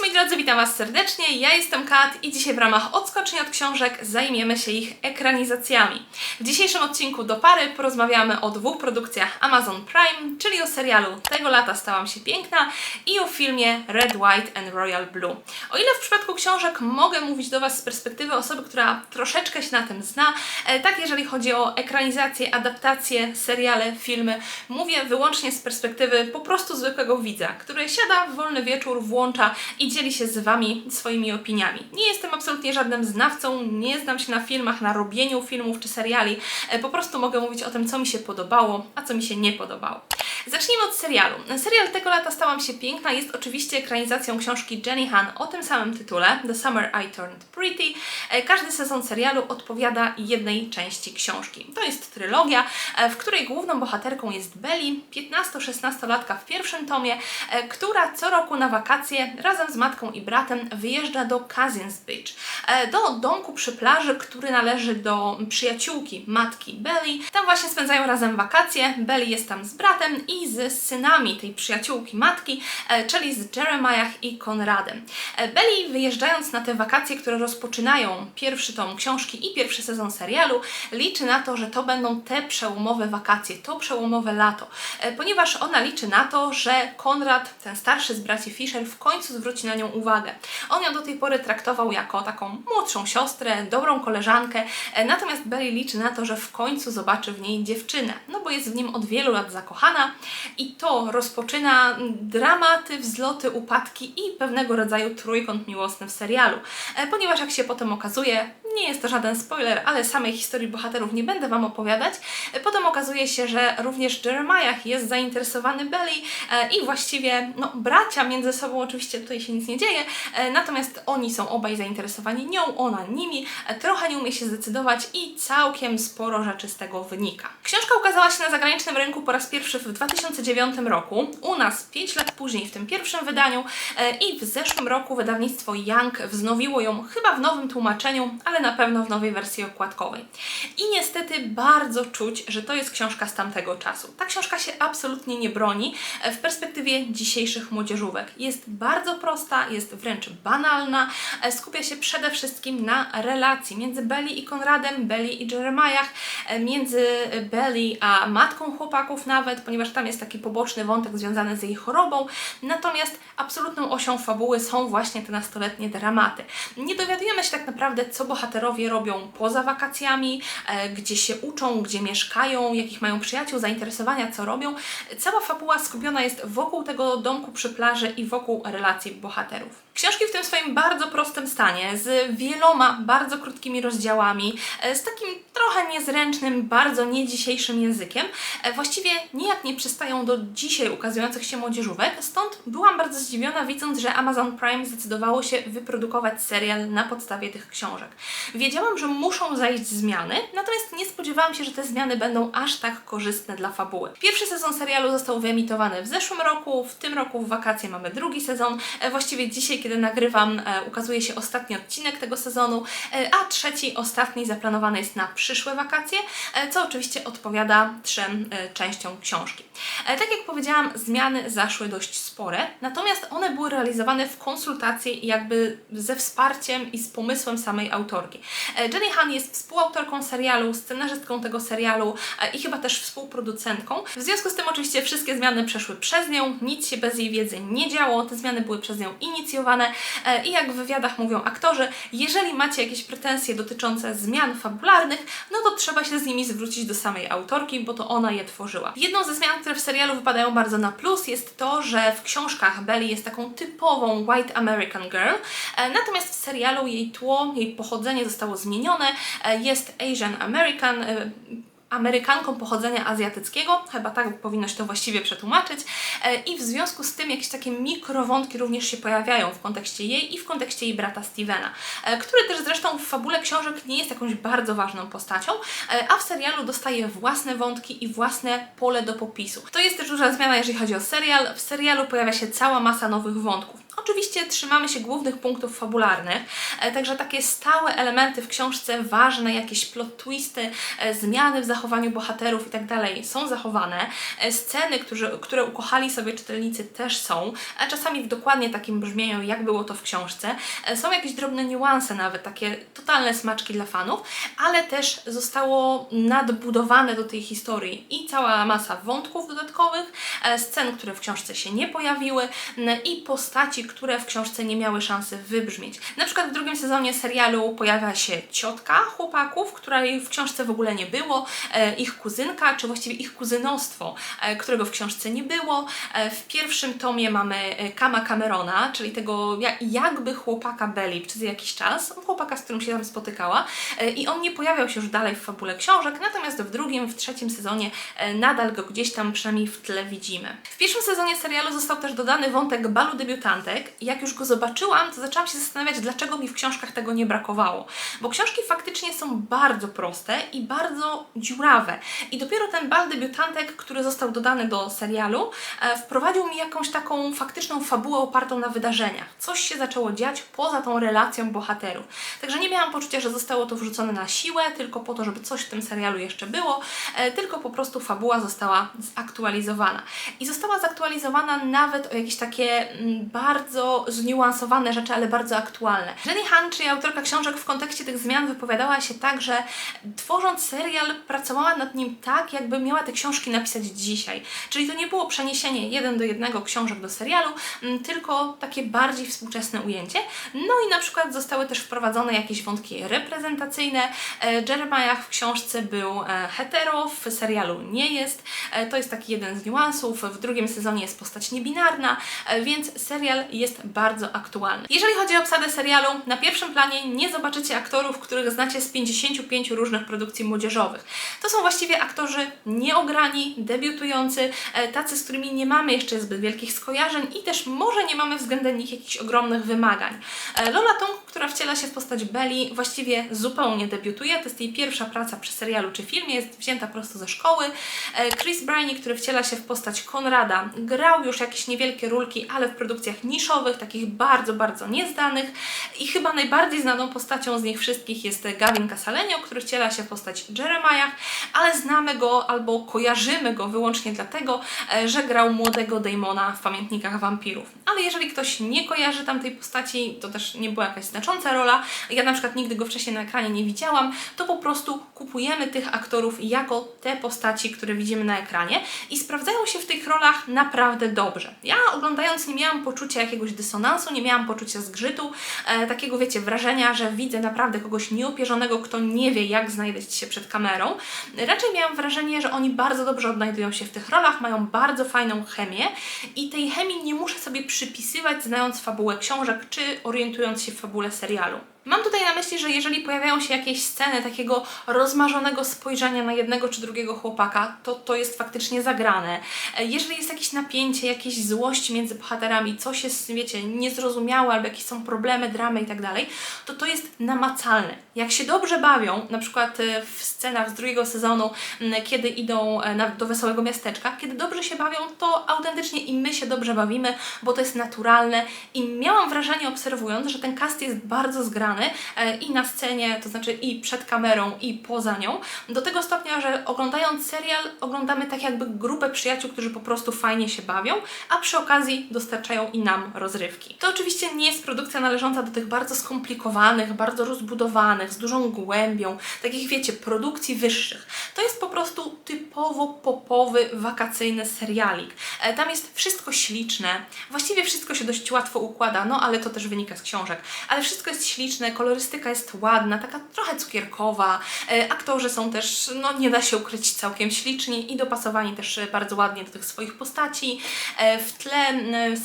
Moi drodzy, witam Was serdecznie. Ja jestem Kat i dzisiaj w ramach odskoczni od książek zajmiemy się ich ekranizacjami. W dzisiejszym odcinku do pary porozmawiamy o dwóch produkcjach Amazon Prime, czyli o serialu Tego lata stałam się piękna i o filmie Red, White and Royal Blue. O ile w przypadku książek mogę mówić do Was z perspektywy osoby, która troszeczkę się na tym zna, e, tak jeżeli chodzi o ekranizację, adaptacje, seriale, filmy, mówię wyłącznie z perspektywy po prostu zwykłego widza, który siada w wolny wieczór, włącza i dzieli się z Wami swoimi opiniami. Nie jestem absolutnie żadnym znawcą, nie znam się na filmach, na robieniu filmów czy seriali. E, Po prostu mogę mówić o tym, co mi się podobało, a co mi się nie podobało. Zacznijmy od serialu. Serial tego lata stałam się piękna jest oczywiście ekranizacją książki Jenny Han o tym samym tytule The Summer I Turned Pretty. E, Każdy sezon serialu odpowiada jednej części książki. To jest trylogia, e, w której główną bohaterką jest Belly, 15-16-latka w pierwszym tomie, e, która co roku na wakacje razem z matką i bratem wyjeżdża do Cousins Beach, do domku przy plaży, który należy do przyjaciółki matki Belly. Tam właśnie spędzają razem wakacje. Belly jest tam z bratem i z synami tej przyjaciółki matki, e, czyli z Jeremiah i Konradem. E, Belly wyjeżdżając na te wakacje, które rozpoczynają pierwszy tom książki i pierwszy sezon serialu, liczy na to, że to będą te przełomowe wakacje, to przełomowe lato, e, ponieważ ona liczy na to, że Konrad, ten starszy z braci Fisher, w końcu zwróci na nią uwagę. On ją do tej pory traktował jako taką młodszą siostrę, dobrą koleżankę, natomiast Belly liczy na to, że w końcu zobaczy w niej dziewczynę, no bo jest w nim od wielu lat zakochana i to rozpoczyna dramaty, wzloty, upadki i pewnego rodzaju trójkąt miłosny w serialu, e, ponieważ jak się potem okazuje, nie jest to żaden spoiler, ale samej historii bohaterów nie będę Wam opowiadać, potem okazuje się, że również Jeremiah jest zainteresowany Belly e, i właściwie, no bracia między sobą oczywiście tutaj się nic nie dzieje, e, natomiast oni są obaj zainteresowani nią, ona nimi, e, trochę nie umie się zdecydować i całkiem sporo rzeczy z tego wynika. Książka ukazała się na zagranicznym rynku po raz pierwszy w 2009 roku, u nas 5 lat później w tym pierwszym wydaniu i w zeszłym roku wydawnictwo Young wznowiło ją chyba w nowym tłumaczeniu, ale na pewno w nowej wersji okładkowej. I niestety bardzo czuć, że to jest książka z tamtego czasu. Ta książka się absolutnie nie broni e, w perspektywie dzisiejszych młodzieżówek. Jest bardzo prosta, jest wręcz banalna, e, skupia się przede wszystkim na relacji między Belly i Konradem, Belly i Jeremiah, e, między Belly a matką chłopaków nawet, ponieważ tam jest taki poboczny wątek związany z jej chorobą. Natomiast absolutną osią fabuły są właśnie te nastoletnie dramaty. Nie dowiadujemy się tak naprawdę, co bohaterowie robią poza wakacjami, e, gdzie się uczą, gdzie mieszkają, jakich mają przyjaciół, zainteresowania, co robią. Cała fabuła skupiona jest wokół tego domku przy plaży i wokół relacji bohaterów. Książki w tym swoim bardzo prostym stanie, z wieloma bardzo krótkimi rozdziałami, e, z takim trochę niezręcznym, bardzo nie dzisiejszym językiem, e, właściwie nijak nie przystają do dzisiaj ukazujących się młodzieżówek, stąd byłam bardzo zdziwiona widząc, że Amazon Prime zdecydowało się wyprodukować serial na podstawie tych książek. Wiedziałam, że muszą zajść zmiany, natomiast nie spodziewałam się, że te zmiany będą aż tak korzystne dla fabuły. Pierwszy sezon serialu został wyemitowany w zeszłym roku, w tym roku w wakacje mamy drugi sezon, e, właściwie dzisiaj, kiedy nagrywam, e, ukazuje się ostatni odcinek tego sezonu, e, a trzeci, ostatni zaplanowany jest na przyszłe wakacje, co oczywiście odpowiada trzem częściom książki. Tak jak powiedziałam, zmiany zaszły dość spore, natomiast one były realizowane w konsultacji jakby ze wsparciem i z pomysłem samej autorki. E, Jenny Han jest współautorką serialu, scenarzystką tego serialu e, i chyba też współproducentką. W związku z tym oczywiście wszystkie zmiany przeszły przez nią, nic się bez jej wiedzy nie działo, te zmiany były przez nią inicjowane e, i jak w wywiadach mówią aktorzy, jeżeli macie jakieś pretensje dotyczące zmian fabularnych, no to trzeba się z nimi zwrócić do samej autorki, bo to ona je tworzyła. Jedną ze zmian, które w serialu wypadają bardzo na plus jest to, że w książkach Belly jest taką typową white American girl, e, natomiast w serialu jej tło, jej pochodzenie zostało zmienione, e, jest Asian American, e, Amerykanką pochodzenia azjatyckiego, chyba tak powinno się to właściwie przetłumaczyć, e, i w związku z tym jakieś takie mikrowątki również się pojawiają w kontekście jej i w kontekście jej brata Stevena, który też zresztą w fabule książek nie jest jakąś bardzo ważną postacią, a w serialu dostaje własne wątki i własne pole do popisu. To jest też duża zmiana, jeżeli chodzi o serial. W serialu pojawia się cała masa nowych wątków. Oczywiście trzymamy się głównych punktów fabularnych, e, także takie stałe elementy w książce, ważne jakieś plot twisty, e, zmiany w zachowaniu bohaterów i tak są zachowane. E, Sceny, którzy, które ukochali sobie czytelnicy też są, a czasami w dokładnie takim brzmieniu, jak było to w książce. Są jakieś drobne niuanse nawet, takie totalne smaczki dla fanów, ale też zostało nadbudowane do tej historii i cała masa wątków dodatkowych, scen, które w książce się nie pojawiły i postaci, które w książce nie miały szansy wybrzmieć. Na przykład w drugim sezonie serialu pojawia się ciotka chłopaków, której w książce w ogóle nie było, e, ich kuzynka, czy właściwie ich kuzynostwo, e, którego w książce nie było. E, w pierwszym tomie mamy Kama Camerona, czyli tego ja- jakby chłopaka Belly przez jakiś czas, chłopaka, z którym się tam spotykała i on nie pojawiał się już dalej w fabule książek, natomiast w drugim, w trzecim sezonie nadal go gdzieś tam przynajmniej w tle widzimy. W pierwszym sezonie serialu został też dodany wątek balu i jak już go zobaczyłam, to zaczęłam się zastanawiać, dlaczego mi w książkach tego nie brakowało. Bo książki faktycznie są bardzo proste i bardzo dziurawe. I dopiero ten bal debiutantek, który został dodany do serialu, e, wprowadził mi jakąś taką faktyczną fabułę opartą na wydarzeniach. Coś się zaczęło dziać poza tą relacją bohaterów. Także nie miałam poczucia, że zostało to wrzucone na siłę, tylko po to, żeby coś w tym serialu jeszcze było, e, tylko po prostu fabuła została zaktualizowana. I została zaktualizowana nawet o jakieś takie mm, bardzo zniuansowane rzeczy, ale bardzo aktualne. Jenny Han, czyli autorka książek w kontekście tych zmian wypowiadała się tak, że tworząc serial pracowała nad nim tak, jakby miała te książki napisać dzisiaj. Czyli to nie było przeniesienie jeden do jednego książek do serialu, mm, tylko takie bardziej współczesne ujęcie. No i na przykład zostały też wprowadzone jakieś wątki reprezentacyjne. E, Jeremiah w książce był e, hetero, w serialu nie jest. E, To jest taki jeden z niuansów. W drugim sezonie jest postać niebinarna, e, więc serial jest bardzo aktualny. Jeżeli chodzi o obsadę serialu, na pierwszym planie nie zobaczycie aktorów, których znacie z 55 różnych produkcji młodzieżowych. To są właściwie aktorzy nieograni, debiutujący, e, tacy, z którymi nie mamy jeszcze zbyt wielkich skojarzeń i też może nie mamy względem nich jakichś ogromnych wymagań. Lola Tung, która wciela się w postać Belly, właściwie zupełnie debiutuje. To jest jej pierwsza praca przy serialu czy filmie, jest wzięta prosto ze szkoły. E, Chris Briney, który wciela się w postać Konrada, grał już jakieś niewielkie rólki, ale w produkcjach niszowych, takich bardzo, bardzo nieznanych. I chyba najbardziej znaną postacią z nich wszystkich jest Gavin Casalenio, który wciela się w postać Jeremiah, ale znamy go albo kojarzymy go wyłącznie dlatego, e, że grał młodego Damona w Pamiętnikach Wampirów. Ale jeżeli ktoś nie kojarzy tamtej postaci, to też nie była jakaś znacząca rola, ja na przykład nigdy go wcześniej na ekranie nie widziałam, to po prostu kupujemy tych aktorów jako te postaci, które widzimy na ekranie i sprawdzają się w tych rolach naprawdę dobrze. Ja oglądając nie miałam poczucia jakiegoś dysonansu, nie miałam poczucia zgrzytu, e, takiego wiecie, wrażenia, że widzę naprawdę kogoś nieopierzonego, kto nie wie jak znaleźć się przed kamerą. Raczej miałam wrażenie, że oni bardzo dobrze odnajdują się w tych rolach, mają bardzo fajną chemię i tej chemii nie muszę sobie przypisywać znając fabułę książek czy orientując się w fabule serialu. Mam tutaj na myśli, że jeżeli pojawiają się jakieś sceny takiego rozmarzonego spojrzenia na jednego czy drugiego chłopaka, to to jest faktycznie zagrane. E, Jeżeli jest jakieś napięcie, jakieś złość między bohaterami, coś jest, wiecie, niezrozumiałe albo jakieś są problemy, dramy i tak to to jest namacalne. Jak się dobrze bawią, na przykład e, w scenach z drugiego sezonu, m, kiedy idą e, do wesołego miasteczka, kiedy dobrze się bawią, to autentycznie i my się dobrze bawimy, bo to jest naturalne i miałam wrażenie obserwując, że ten cast jest bardzo zgrany e, i na scenie, to znaczy i przed kamerą i poza nią, do tego stopnia, że oglądając serial oglądamy tak jakby grupę przyjaciół, którzy po prostu fajnie się bawią, a przy okazji dostarczają i nam rozrywki. To oczywiście nie jest produkcja należąca do tych bardzo skomplikowanych, bardzo rozbudowanych, z dużą głębią, takich wiecie, produkcji wyższych. To jest po prostu typowo popowy, wakacyjny serialik. E, Tam jest wszystko śliczne, właściwie wszystko się dość łatwo układa, no ale to też wynika z książek. Ale wszystko jest śliczne, kolorystyka jest ładna, taka trochę cukierkowa, e, aktorzy są też, no nie da się ukryć, całkiem śliczni i dopasowani też bardzo ładnie do tych swoich postaci. E, W tle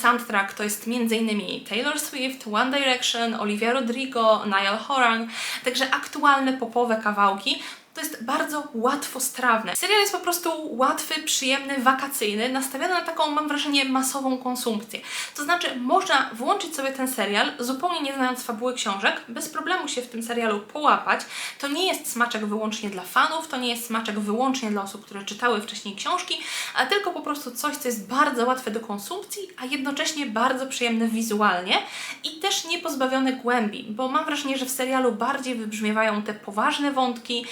soundtrack to jest m.in. Taylor Swift, One Direction, Olivia Rodrigo, Niall Horan, także aktualne popowe kawałki. To jest bardzo łatwostrawne. Serial jest po prostu łatwy, przyjemny, wakacyjny, nastawiony na taką, mam wrażenie, masową konsumpcję. To znaczy, można włączyć sobie ten serial, zupełnie nie znając fabuły książek, bez problemu się w tym serialu połapać. To nie jest smaczek wyłącznie dla fanów, to nie jest smaczek wyłącznie dla osób, które czytały wcześniej książki, a tylko po prostu coś, co jest bardzo łatwe do konsumpcji, a jednocześnie bardzo przyjemne wizualnie i też nie pozbawione głębi, bo mam wrażenie, że w serialu bardziej wybrzmiewają te poważne wątki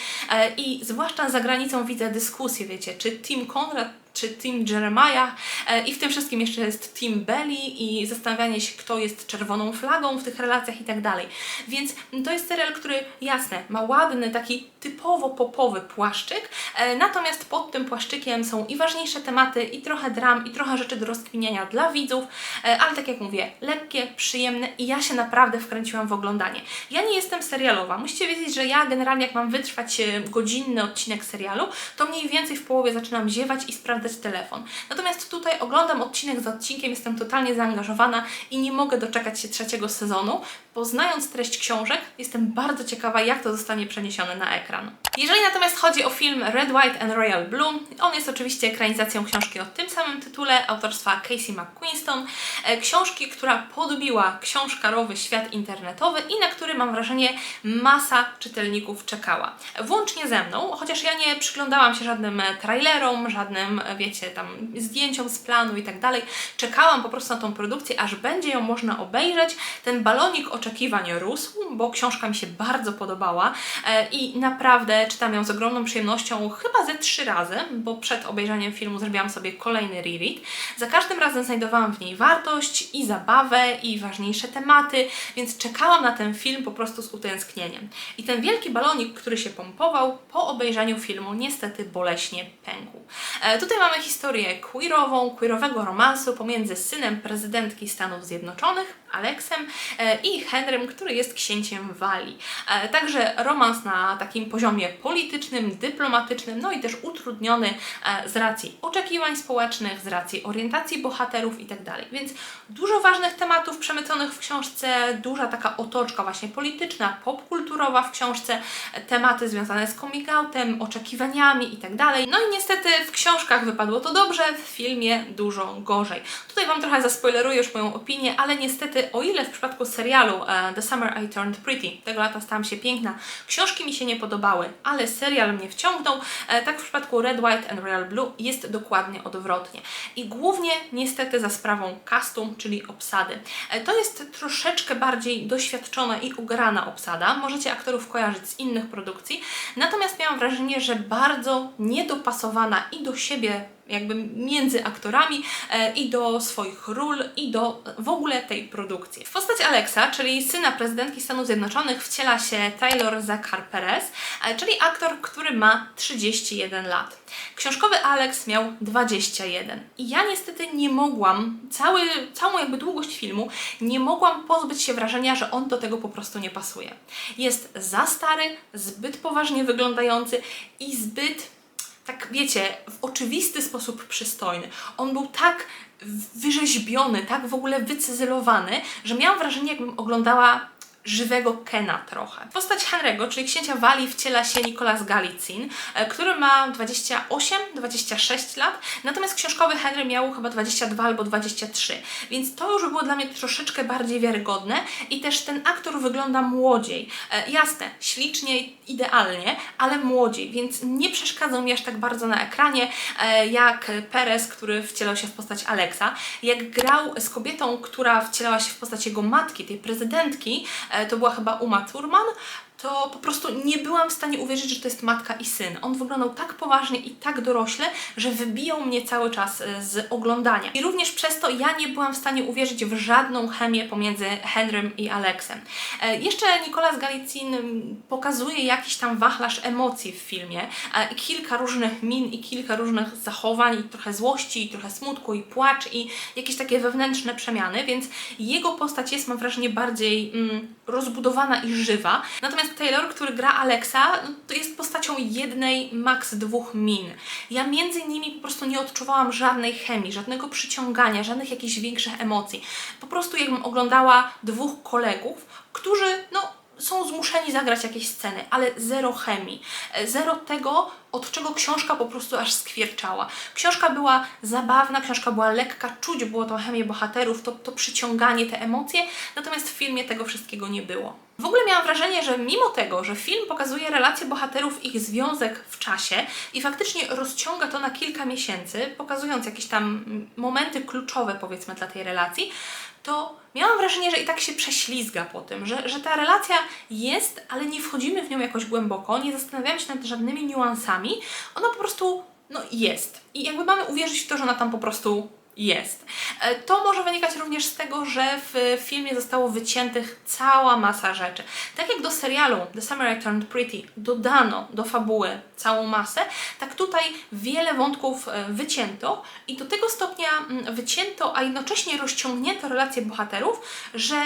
i zwłaszcza za granicą widzę dyskusje, wiecie, czy Tim Conrad czy Team Jeremiah e, i w tym wszystkim jeszcze jest Team Belly i zastanawianie się, kto jest czerwoną flagą w tych relacjach i tak dalej. Więc to jest serial, który jasne, ma ładny, taki typowo popowy płaszczyk, e, natomiast pod tym płaszczykiem są i ważniejsze tematy, i trochę dram, i trochę rzeczy do rozkminiania dla widzów, e, ale tak jak mówię, lekkie, przyjemne i ja się naprawdę wkręciłam w oglądanie. Ja nie jestem serialowa. Musicie wiedzieć, że ja generalnie jak mam wytrwać godzinny odcinek serialu, to mniej więcej w połowie zaczynam ziewać i sprawdzać telefon. Natomiast tutaj oglądam odcinek za odcinkiem, jestem totalnie zaangażowana i nie mogę doczekać się trzeciego sezonu, bo znając treść książek, jestem bardzo ciekawa, jak to zostanie przeniesione na ekran. Jeżeli natomiast chodzi o film Red, White and Royal Blue, on jest oczywiście ekranizacją książki o tym samym tytule, autorstwa Casey McQuiston, e, książki, która podbiła książkarowy świat internetowy i na który mam wrażenie masa czytelników czekała. Włącznie ze mną, chociaż ja nie przyglądałam się żadnym trailerom, żadnym, e, wiecie, tam zdjęciom z planu i tak dalej. Czekałam po prostu na tą produkcję, aż będzie ją można obejrzeć. Ten balonik oczekiwań rósł, bo książka mi się bardzo podobała e, i naprawdę czytam ją z ogromną przyjemnością, chyba ze trzy razy, bo przed obejrzeniem filmu zrobiłam sobie kolejny reread. Za każdym razem znajdowałam w niej wartość i zabawę i ważniejsze tematy, więc czekałam na ten film po prostu z utęsknieniem. I ten wielki balonik, który się pompował, po obejrzeniu filmu niestety boleśnie pękł. E, tutaj mamy historię queerową, queerowego romansu pomiędzy synem prezydentki Stanów Zjednoczonych, Aleksem e, i Henrym, który jest księciem Walii. E, Także romans na takim poziomie politycznym, dyplomatycznym, no i też utrudniony e, z racji oczekiwań społecznych, z racji orientacji bohaterów itd. Więc dużo ważnych tematów przemyconych w książce, duża taka otoczka właśnie polityczna, popkulturowa w książce, tematy związane z coming outem, oczekiwaniami itd. No i niestety w książkach wypadło to dobrze, w filmie dużo gorzej. Tutaj Wam trochę zaspoileruję już moją opinię, ale niestety o ile w przypadku serialu e, The Summer I Turned Pretty, tego lata stałam się piękna, książki mi się nie podobały, ale serial mnie wciągnął, e, tak w przypadku Red, White and Royal Blue jest dokładnie odwrotnie. I głównie niestety za sprawą castu, czyli obsady. E, To jest troszeczkę bardziej doświadczona i ugrana obsada. Możecie aktorów kojarzyć z innych produkcji, natomiast miałam wrażenie, że bardzo niedopasowana i do siebie jakby między aktorami e, i do swoich ról i do w ogóle tej produkcji. W postać Alexa, czyli syna prezydentki Stanów Zjednoczonych wciela się Taylor Zachar Perez, e, czyli aktor, który ma 31 lat. Książkowy Alex miał 21 i ja niestety nie mogłam, cały, całą jakby długość filmu, nie mogłam pozbyć się wrażenia, że on do tego po prostu nie pasuje. Jest za stary, zbyt poważnie wyglądający i zbyt tak wiecie, w oczywisty sposób przystojny. On był tak wyrzeźbiony, tak w ogóle wycyzelowany, że miałam wrażenie, jakbym oglądała żywego Kena trochę. Postać Henry'ego, czyli księcia Walii, wciela się Nicolas Galicin, e, który ma 28-26 lat, natomiast książkowy Henry miał chyba 22 albo 23, więc to już było dla mnie troszeczkę bardziej wiarygodne i też ten aktor wygląda młodziej. E, jasne, ślicznie, idealnie, ale młodziej, więc nie przeszkadzał mi aż tak bardzo na ekranie, e, jak Perez, który wcielał się w postać Alexa. Jak grał z kobietą, która wcielała się w postać jego matki, tej prezydentki, to była chyba Uma Thurman, to po prostu nie byłam w stanie uwierzyć, że to jest matka i syn. On wyglądał tak poważnie i tak dorośle, że wybijał mnie cały czas e, z oglądania. I również przez to ja nie byłam w stanie uwierzyć w żadną chemię pomiędzy Henrym i Alexem. E, jeszcze Nicolas Galicin pokazuje jakiś tam wachlarz emocji w filmie. Kilka różnych min i kilka różnych zachowań, i trochę złości, i trochę smutku, i płacz, i jakieś takie wewnętrzne przemiany, więc jego postać jest, mam wrażenie, bardziej mm, rozbudowana i żywa. Natomiast Taylor, który gra Alexa, to jest postacią jednej, maks dwóch min. Ja między nimi po prostu nie odczuwałam żadnej chemii, żadnego przyciągania, żadnych jakichś większych emocji. Po prostu jakbym oglądała dwóch kolegów, którzy, no, są zmuszeni zagrać jakieś sceny, ale zero chemii, zero tego, od czego książka po prostu aż skwierczała. Książka była zabawna, książka była lekka, czuć było tą chemię bohaterów, to, to przyciąganie, te emocje, natomiast w filmie tego wszystkiego nie było. W ogóle miałam wrażenie, że mimo tego, że film pokazuje relacje bohaterów, ich związek w czasie i faktycznie rozciąga to na kilka miesięcy, pokazując jakieś tam momenty kluczowe powiedzmy dla tej relacji, to miałam wrażenie, że i tak się prześlizga po tym, że, że ta relacja jest, ale nie wchodzimy w nią jakoś głęboko, nie zastanawiamy się nad żadnymi niuansami, ona po prostu no, jest. I jakby mamy uwierzyć w to, że ona tam po prostu jest. E, To może wynikać również z tego, że w filmie zostało wyciętych cała masa rzeczy. Tak jak do serialu The Summer I Turned Pretty dodano do fabuły całą masę, tak tutaj wiele wątków e, wycięto i do tego stopnia mm, wycięto, a jednocześnie rozciągnięto relacje bohaterów, że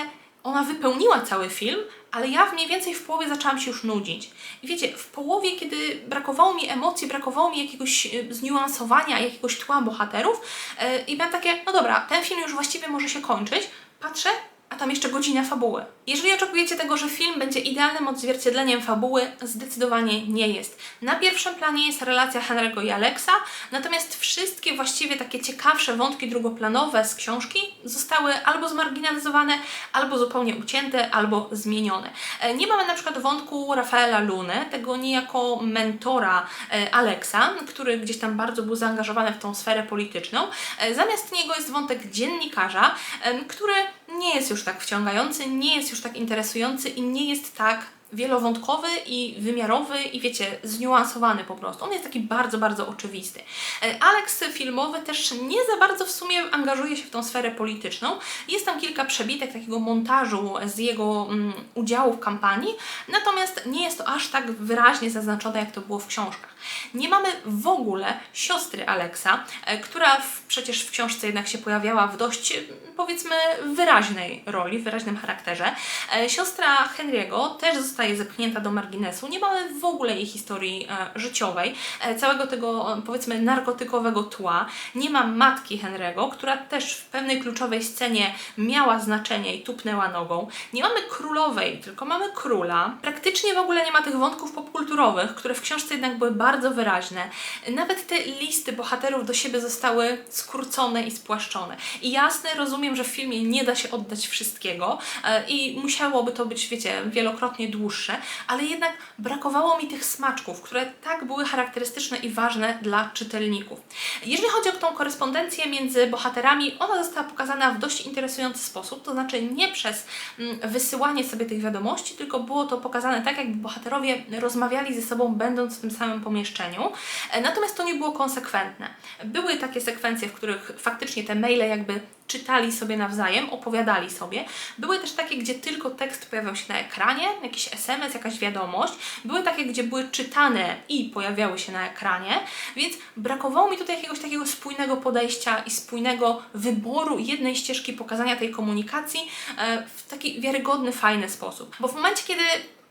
ona wypełniła cały film, ale ja mniej więcej w połowie zaczęłam się już nudzić. I wiecie, w połowie, kiedy brakowało mi emocji, brakowało mi jakiegoś e, zniuansowania, jakiegoś tła bohaterów e, i miałam takie, no dobra, ten film już właściwie może się kończyć, patrzę, a tam jeszcze godzina fabuły. Jeżeli oczekujecie tego, że film będzie idealnym odzwierciedleniem fabuły, zdecydowanie nie jest. Na pierwszym planie jest relacja Henry'ego i Alexa, natomiast wszystkie właściwie takie ciekawsze wątki drugoplanowe z książki zostały albo zmarginalizowane, albo zupełnie ucięte, albo zmienione. E, Nie mamy na przykład wątku Rafaela Luny, tego niejako mentora e, Alexa, który gdzieś tam bardzo był zaangażowany w tą sferę polityczną. E, Zamiast niego jest wątek dziennikarza, który nie jest już tak wciągający, nie jest już tak interesujący i nie jest tak wielowątkowy i wymiarowy i wiecie, zniuansowany po prostu. On jest taki bardzo, bardzo oczywisty. E, Alex filmowy też nie za bardzo w sumie angażuje się w tą sferę polityczną. Jest tam kilka przebitek takiego montażu z jego mm, udziału w kampanii, natomiast nie jest to aż tak wyraźnie zaznaczone, jak to było w książkach. Nie mamy w ogóle siostry Alexa, e, która w, przecież w książce jednak się pojawiała w dość, powiedzmy, wyraźnej roli, w wyraźnym charakterze. E, Siostra Henry'ego też zostaje zepchnięta do marginesu. Nie mamy w ogóle jej historii e, życiowej, e, całego tego, e, powiedzmy, narkotykowego tła. Nie ma matki Henry'ego, która też w pewnej kluczowej scenie miała znaczenie i tupnęła nogą. Nie mamy królowej, tylko mamy króla. Praktycznie w ogóle nie ma tych wątków popkulturowych, które w książce jednak były bardzo wyraźne. Nawet te listy bohaterów do siebie zostały skrócone i spłaszczone. I jasne, rozumiem, że w filmie nie da się oddać wszystkiego i musiałoby to być, wiecie, wielokrotnie dłuższe, ale jednak brakowało mi tych smaczków, które tak były charakterystyczne i ważne dla czytelników. Jeżeli chodzi o tą korespondencję między bohaterami, ona została pokazana w dość interesujący sposób, to znaczy nie przez mm, wysyłanie sobie tych wiadomości, tylko było to pokazane tak, jakby bohaterowie rozmawiali ze sobą, będąc w tym samym pomieszczeniu. E, Natomiast to nie było konsekwentne. Były takie sekwencje, w których faktycznie te maile jakby czytali sobie nawzajem, opowiadali sobie. Były też takie, gdzie tylko tekst pojawiał się na ekranie, jakiś SMS, jakaś wiadomość. Były takie, gdzie były czytane i pojawiały się na ekranie, więc brakowało mi tutaj jakiegoś takiego spójnego podejścia i spójnego wyboru jednej ścieżki pokazania tej komunikacji e, w taki wiarygodny, fajny sposób. Bo w momencie, kiedy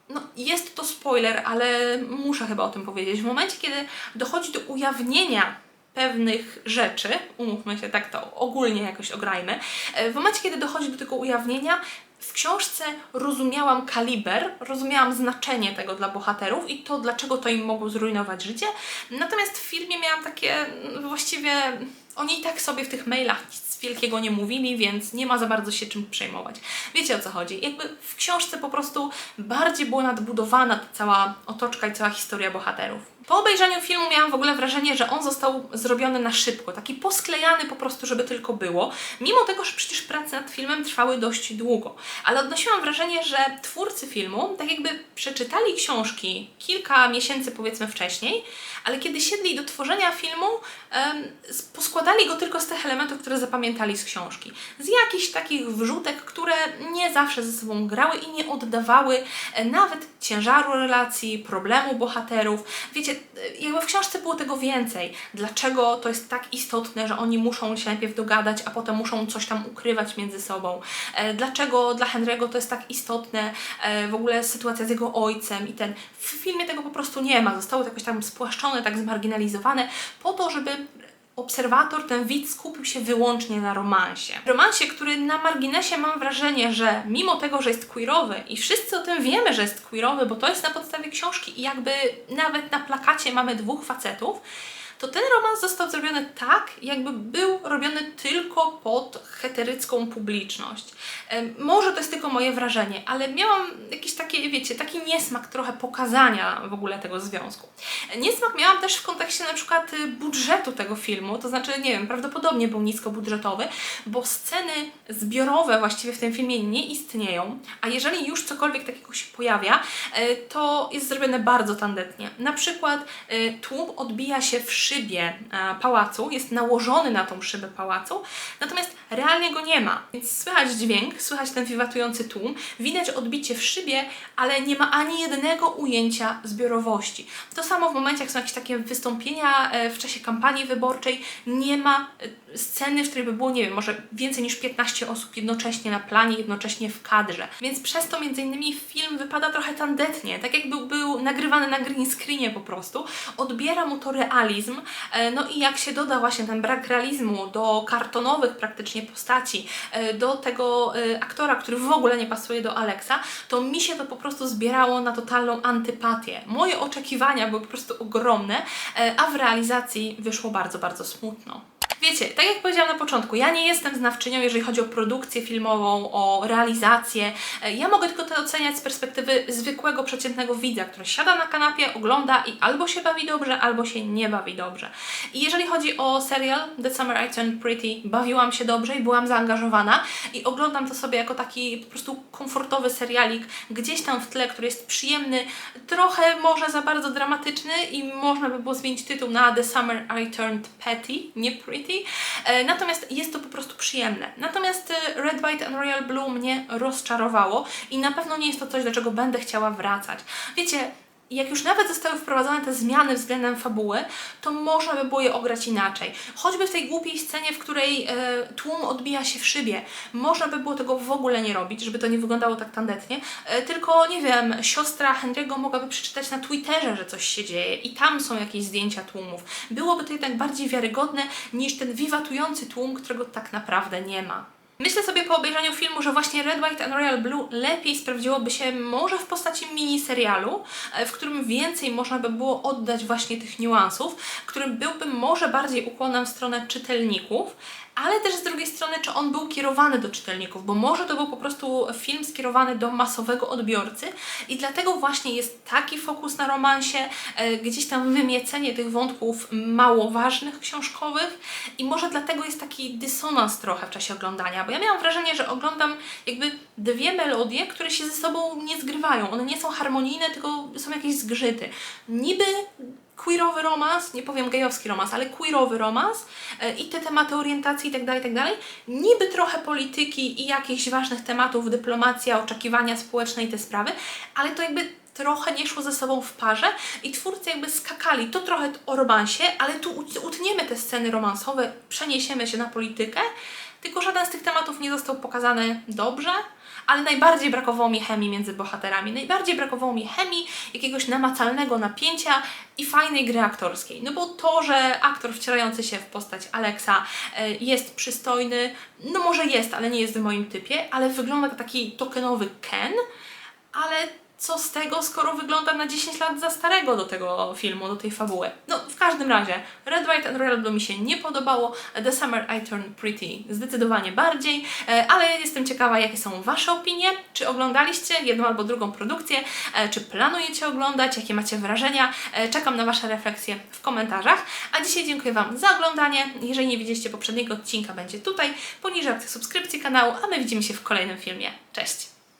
no, jest to spoiler, ale muszę chyba o tym powiedzieć. W momencie, kiedy dochodzi do ujawnienia pewnych rzeczy, umówmy się, tak to ogólnie jakoś ograjmy, e, w momencie, kiedy dochodzi do tego ujawnienia, w książce rozumiałam kaliber, rozumiałam znaczenie tego dla bohaterów i to, dlaczego to im mogło zrujnować życie. Natomiast w filmie miałam takie mm, właściwie. Oni i tak sobie w tych mailach nic wielkiego nie mówili, więc nie ma za bardzo się czym przejmować. Wiecie o co chodzi? Jakby w książce po prostu bardziej była nadbudowana ta cała otoczka i cała historia bohaterów. Po obejrzeniu filmu miałam w ogóle wrażenie, że on został zrobiony na szybko, taki posklejany po prostu, żeby tylko było, mimo tego, że przecież prace nad filmem trwały dość długo. Ale odnosiłam wrażenie, że twórcy filmu tak jakby przeczytali książki kilka miesięcy powiedzmy wcześniej, ale kiedy siedli do tworzenia filmu, poskładali go tylko z tych elementów, które zapamiętali z książki. Z jakichś takich wrzutek, które nie zawsze ze sobą grały i nie oddawały e, nawet ciężaru relacji, problemu bohaterów. Wiecie, e, jakby w książce było tego więcej. Dlaczego to jest tak istotne, że oni muszą się najpierw dogadać, a potem muszą coś tam ukrywać między sobą. E, Dlaczego dla Henry'ego to jest tak istotne, w ogóle sytuacja z jego ojcem i ten. W filmie tego po prostu nie ma. Zostało to jakoś tam spłaszczone, tak zmarginalizowane, po to, żeby obserwator, ten widz skupił się wyłącznie na romansie. Romansie, który na marginesie mam wrażenie, że mimo tego, że jest queerowy i wszyscy o tym wiemy, że jest queerowy, bo to jest na podstawie książki i jakby nawet na plakacie mamy dwóch facetów, to ten romans został zrobiony tak, jakby był robiony tylko pod heterycką publiczność. Może to jest tylko moje wrażenie, ale miałam jakieś takie, wiecie, taki niesmak trochę pokazania w ogóle tego związku. Niesmak miałam też w kontekście na przykład y, budżetu tego filmu, to znaczy, nie wiem, prawdopodobnie był niskobudżetowy, bo sceny zbiorowe właściwie w tym filmie nie istnieją, a jeżeli już cokolwiek takiego się pojawia, y, to jest zrobione bardzo tandetnie. Na przykład y, tłum odbija się w szybie e, pałacu, jest nałożony na tą szybę pałacu, natomiast realnie go nie ma. Więc słychać dźwięk, słychać ten wiwatujący tłum, widać odbicie w szybie, ale nie ma ani jednego ujęcia zbiorowości. To samo w momencie, jak są jakieś takie wystąpienia e, w czasie kampanii wyborczej, nie ma e, sceny, w której by było, nie wiem, może więcej niż 15 osób jednocześnie na planie, jednocześnie w kadrze. Więc przez to między innymi film wypada trochę tandetnie, tak jakby był nagrywany na green screenie po prostu. Odbiera mu to realizm, e, no i jak się doda właśnie ten brak realizmu do kartonowych praktycznie postaci, e, do tego e, aktora, który w ogóle nie pasuje do Alexa, to mi się to po prostu zbierało na totalną antypatię. Moje oczekiwania były po prostu ogromne, a w realizacji wyszło bardzo, bardzo smutno. Wiecie, tak jak powiedziałam na początku, ja nie jestem znawczynią, jeżeli chodzi o produkcję filmową, o realizację. E, Ja mogę tylko to oceniać z perspektywy zwykłego, przeciętnego widza, który siada na kanapie, ogląda i albo się bawi dobrze, albo się nie bawi dobrze. I jeżeli chodzi o serial The Summer I Turned Pretty, bawiłam się dobrze i byłam zaangażowana i oglądam to sobie jako taki po prostu komfortowy serialik gdzieś tam w tle, który jest przyjemny, trochę może za bardzo dramatyczny i można by było zmienić tytuł na The Summer I Turned Petty, nie Pretty. E, Natomiast jest to po prostu przyjemne. Natomiast e, Red, White and Royal Blue mnie rozczarowało i na pewno nie jest to coś, do czego będę chciała wracać. Wiecie, jak już nawet zostały wprowadzone te zmiany względem fabuły, to można by było je ograć inaczej. Choćby w tej głupiej scenie, w której e, tłum odbija się w szybie, można by było tego w ogóle nie robić, żeby to nie wyglądało tak tandetnie, e, tylko nie wiem, siostra Henry'ego mogłaby przeczytać na Twitterze, że coś się dzieje i tam są jakieś zdjęcia tłumów. Byłoby to jednak bardziej wiarygodne niż ten wiwatujący tłum, którego tak naprawdę nie ma. Myślę sobie po obejrzeniu filmu, że właśnie Red, White and Royal Blue lepiej sprawdziłoby się może w postaci miniserialu, e, w którym więcej można by było oddać właśnie tych niuansów, którym byłbym może bardziej ukłonem w stronę czytelników, ale też z drugiej strony, czy on był kierowany do czytelników, bo może to był po prostu film skierowany do masowego odbiorcy i dlatego właśnie jest taki fokus na romansie, e, gdzieś tam wymiecenie tych wątków mało ważnych książkowych i może dlatego jest taki dysonans trochę w czasie oglądania, bo ja miałam wrażenie, że oglądam jakby dwie melodie, które się ze sobą nie zgrywają, one nie są harmonijne, tylko są jakieś zgrzyty. Niby queerowy romans, nie powiem gejowski romans, ale queerowy romans e, i te tematy orientacji itd., itd. Niby trochę polityki i jakichś ważnych tematów, dyplomacja, oczekiwania społeczne i te sprawy, ale to jakby trochę nie szło ze sobą w parze i twórcy jakby skakali tu trochę o romansie, ale tu ut- utniemy te sceny romansowe, przeniesiemy się na politykę, tylko żaden z tych tematów nie został pokazany dobrze, ale najbardziej brakowało mi chemii między bohaterami. Najbardziej brakowało mi chemii, jakiegoś namacalnego napięcia i fajnej gry aktorskiej. No bo to, że aktor wcielający się w postać Alexa e, jest przystojny, no może jest, ale nie jest w moim typie, ale wygląda jak taki tokenowy Ken, ale co z tego, skoro wygląda na 10 lat za starego do tego filmu, do tej fabuły. No, w każdym razie, Red, White and Royal Blue mi się nie podobało, The Summer I Turned Pretty zdecydowanie bardziej, e, ale jestem ciekawa, jakie są Wasze opinie, czy oglądaliście jedną albo drugą produkcję, e, czy planujecie oglądać, jakie macie wrażenia, E, czekam na Wasze refleksje w komentarzach, a dzisiaj dziękuję Wam za oglądanie, jeżeli nie widzieliście poprzedniego odcinka, będzie tutaj, poniżej opcji subskrypcji kanału, a my widzimy się w kolejnym filmie. Cześć!